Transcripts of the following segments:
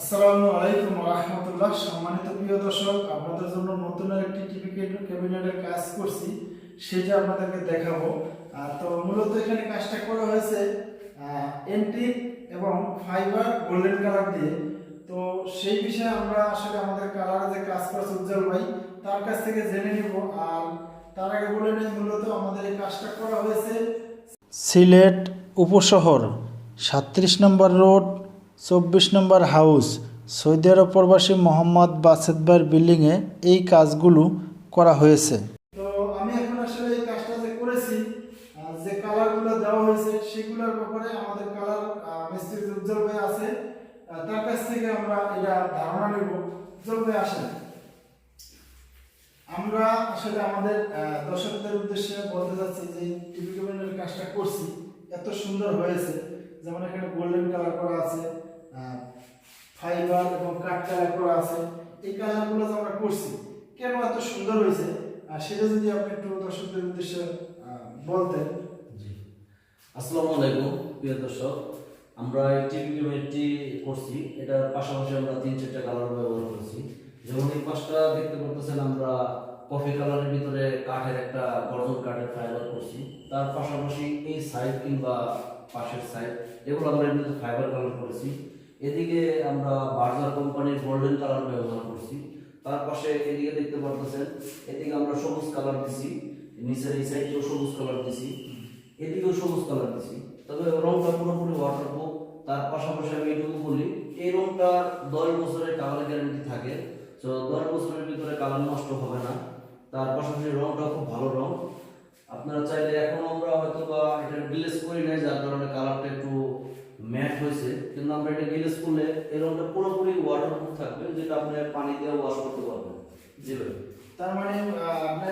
আসসালামু আলাইকুম রহমতুল্লাহ। সম্মানিত প্রিয় দর্শক, আপনাদের জন্য নতুন একটি টিভি ক্যাবিনেটের কাজ করছি, সেটা আপনাদেরকে দেখাবো। তো মূলত এখানে কাজটা করা হয়েছে এন্টিক এবং ফাইবার গোল্ডেন কালার দিয়ে। তো সেই বিষয়ে আমরা আসলে আমাদের কালারে যে কাজ করেছে উজ্জ্বল ভাই, তার কাছ থেকে জেনে নিব। আর তার আগে বলে নিই, মূলত আমাদের এই কাজটা করা হয়েছে সিলেট উপশহর সাত্রিশ নম্বর রোড চব্বিশ নম্বর হাউস, সৌদি আরব প্রবাসী মোহাম্মদ বাসেদ ভাইয়ের বিল্ডিংয়ে এই কাজগুলো করা হয়েছে। তো আমি এখন আসলে এই কাজটা যে করেছি যে কালারগুলো দেওয়া হয়েছে, সেগুলোর ব্যাপারে আমাদের কালার মিস্ত্রি উজ্জ্বল ভাই আছে তার কাছ থেকে আমরা এটা ধারণা নেব। উজ্জ্বল ভাই, আসেন। আমরা আসলে আমাদের দর্শকদের উদ্দেশ্যে বলতে চাচ্ছি যে টিভি কাজটা করছি। এত সুন্দর হয়েছে। যেমন এখানে গোল্ডেন কালার করা আছে ফাইবার এবং কাঠ কালার করা আছে। এই কালারগুলো যে আমরা করছি, কেন এত সুন্দর হয়েছে? আর সেটা যদি আপনি একটু দর্শকদের উদ্দেশ্যে বলতেন। জি। আসসালামু আলাইকুম, প্রিয় দর্শক। আমরা টিভি ক্যামেরাটি করছি। এটার পাশাপাশি আমরা তিন চারটা কালার ব্যবহার করছি। যেমন এই পাশটা দেখতে পারতেছেন আমরা কফি কালারের ভিতরে কাঠের একটা গর্জন কাঠের ফাইবার করছি। তার পাশাপাশি এই সাইড কিংবা পাশের সাইড এগুলো আমরা এমনিতে ফাইবার কালার করেছি। এদিকে আমরা বার্জার কোম্পানির গোল্ডেন কালার ব্যবহার করছি। তার পাশে এদিকে দেখতে পারতেছেন, এদিকে আমরা সবুজ কালার দিছি, নিচের এই সাইডেও সবুজ কালার দিছি, এদিকেও সবুজ কালার দিছি। তবে রংটা পুরোপুরি ওয়াটারপ্রুফ তার পাশাপাশি আমি এটুকু বলি, এই রংটার দশ বছরের কালার গ্যারান্টি থাকে, তো দশ বছরের ভিতরে কালার নষ্ট হবে না। তার পাশাপাশি রংটা খুব ভালো রং। আপনারা চাইলে এখন আমরা হয়তো বা এটা গ্লেস করি নাই, যার কারণে ম্যাট হয়েছে, কিন্তু আমরা এটা গ্লেস করলে এই রংটা পুরোপুরি ওয়াটারপ্রুফ থাকবে, যেটা আপনি পানি দিয়ে ওয়াশ করতে পারবেন জি ভাই তার মানে আপনি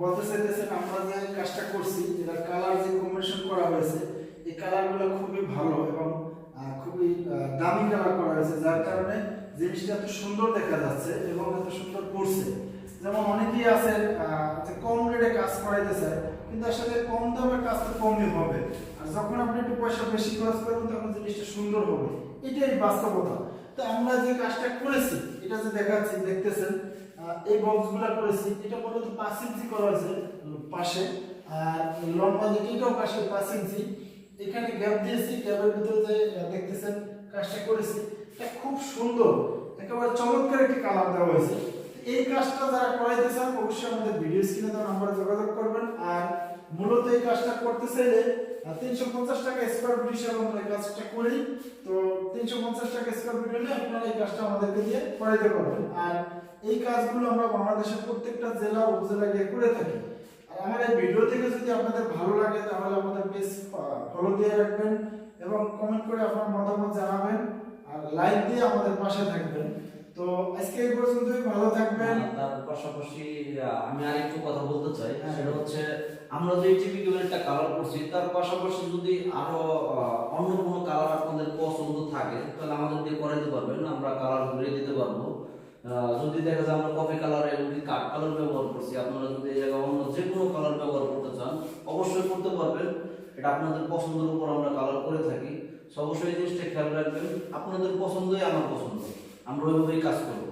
বলতে চাইতেছেন আমরা যে কাজটা করছি যেটা কালার যে কম্বিনেশন করা হয়েছে, এই কালারগুলো খুবই ভালো এবং খুবই দামি কালার করা হয়েছে, যার কারণে জিনিসটা এত সুন্দর দেখা যাচ্ছে এবং এত সুন্দর করছে। যেমন অনেকেই যে কম রেটে কাজ করাইতে চায় কিন্তু আসলে কম দামের কাজ তো কমই হবে। আর যখন আপনি একটু পয়সা বেশি খরচ করবেন, তখন জিনিসটা সুন্দর হবে। এটাই বাস্তবতা। তো আমরা যে কাজটা করেছি, এটা যে দেখাচ্ছি, দেখতেছেন এই বক্সগুলো করেছি, এটা মূলত পাঁচ ইঞ্চি করা হয়েছে পাশে, আর লম্বা দিকে এটাও পাশে পাঁচ ইঞ্চি। এখানে গ্যাপ দিয়েছি গ্যাপের ভিতরে যে দেখতেছেন, কাজটা করেছি। এটা খুব সুন্দর। একেবারে চমৎকার একটি কালার দেওয়া হয়েছে। এই কাজটা যারা করাইতে চান অবশ্যই আমাদের ভিডিও স্ক্রিনে দেওয়া নাম্বারে যোগাযোগ করবেন। আর মূলত এই কাজটা করতে চাইলে তিনশো পঞ্চাশ টাকা স্কোয়ার ফিট হিসাবে আমরা এই কাজটা করি। তো তিনশো পঞ্চাশ টাকা স্কোয়ার ফিট হলে আপনারা এই কাজটা আমাদেরকে দিয়ে করাইতে পারবেন। আর এই কাজগুলো আমরা বাংলাদেশের প্রত্যেকটা জেলা উপজেলা গিয়ে করে থাকি। আর আমার এই ভিডিও থেকে যদি আপনাদের ভালো লাগে, তাহলে আমাদের পেজ ফলো দিয়ে রাখবেন এবং কমেন্ট করে আপনার মতামত জানাবেন। আর লাইক দিয়ে আমাদের পাশে থাকবেন। তো আজকে এই পর্যন্তই ভালো থাকবেন। তার পাশাপাশি আমি আরেকটু কথা বলতে চাই। হ্যাঁ। সেটা হচ্ছে আমরা যে টিভি একটা কালার করছি তার পাশাপাশি যদি আরও অন্য কোনো কালার আপনাদের পছন্দ থাকে তাহলে আমাদের দিয়ে করাইতে পারবেন। আমরা কালার ঘুরিয়ে দিতে পারব। যদি দেখা যায় আমরা কফি কালার এবং কাঠ কালার ব্যবহার করছি আপনারা যদি এই জায়গায় অন্য যে কোনো কালার ব্যবহার করতে চান অবশ্যই করতে পারবেন। এটা আপনাদের পছন্দের উপর আমরা কালার করে থাকি। অবশ্যই এই জিনিসটা খেয়াল রাখবেন। আপনাদের পছন্দই আমার পছন্দ। আমরা ওইভাবেই কাজ করব।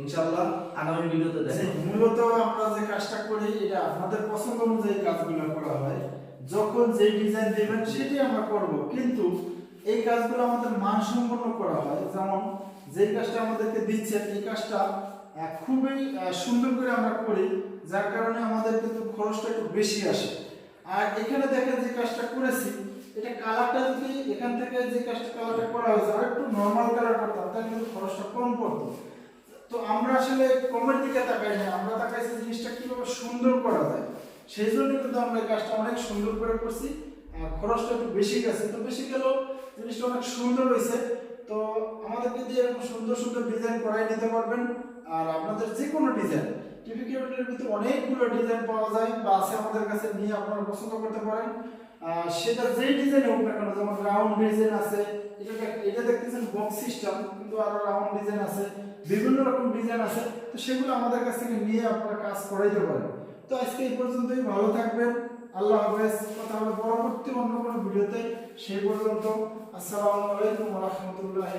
ইনশাল্লাহ আগামী ভিডিওতে দেখেন মূলত আমরা যে কাজটা করি এটা আপনাদের পছন্দ অনুযায়ী কাজগুলো করা হয়। যখন যে ডিজাইন দেবেন সেটাই আমরা করব। কিন্তু এই কাজগুলো আমাদের মানসম্পন্ন করা হয়। যেমন যে কাজটা আমাদেরকে দিচ্ছে এই কাজটা খুবই সুন্দর করে আমরা করি যার কারণে আমাদের কিন্তু খরচটা একটু বেশি আসে। আর এখানে দেখেন যে কাজটা করেছি এটা কালারটা যদি এখান থেকে যে কাজটা কালারটা করা হয়েছে, আর একটু নর্মাল কালার করতাম, তাহলে কিন্তু খরচটা কম পড়তো। তো আমরা আসলে কমের দিকে তাকাই না, আমরা তাকাইছি জিনিসটা কীভাবে সুন্দর করা যায়। সেই জন্য কিন্তু আমরা এই কাজটা অনেক সুন্দর করে করছি, আর খরচটা একটু বেশি গেছে। তো বেশি গেলেও জিনিসটা অনেক সুন্দর হয়েছে। তো আমাদেরকে দিয়ে এরকম সুন্দর সুন্দর ডিজাইন করাই নিতে পারবেন। আর আপনাদের যে কোনো ডিজাইন টিভি কেবিনেটের ভিতরে অনেকগুলো ডিজাইন পাওয়া যায় বা আছে আমাদের কাছে, নিয়ে আপনারা পছন্দ করতে পারেন। সেটা যেই ডিজাইন হোক না কেন, যেমন রাউন্ড ডিজাইন আছে, এটা এটা দেখতেছেন বক্স সিস্টেম কিন্তু আরও রাউন্ড ডিজাইন আছে, বিভিন্ন রকম ডিজাইন আছে, তো সেগুলো আমাদের কাছ থেকে নিয়ে আপনারা কাজ করাইতে পারেন। তো আজকে এই পর্যন্তই, ভালো থাকবেন, আল্লাহ হাফেজ, কথা হবে পরবর্তী অন্য কোনো ভিডিওতে, সেই পর্যন্ত, আসসালামু আলাইকুম রহমতুল্লাহ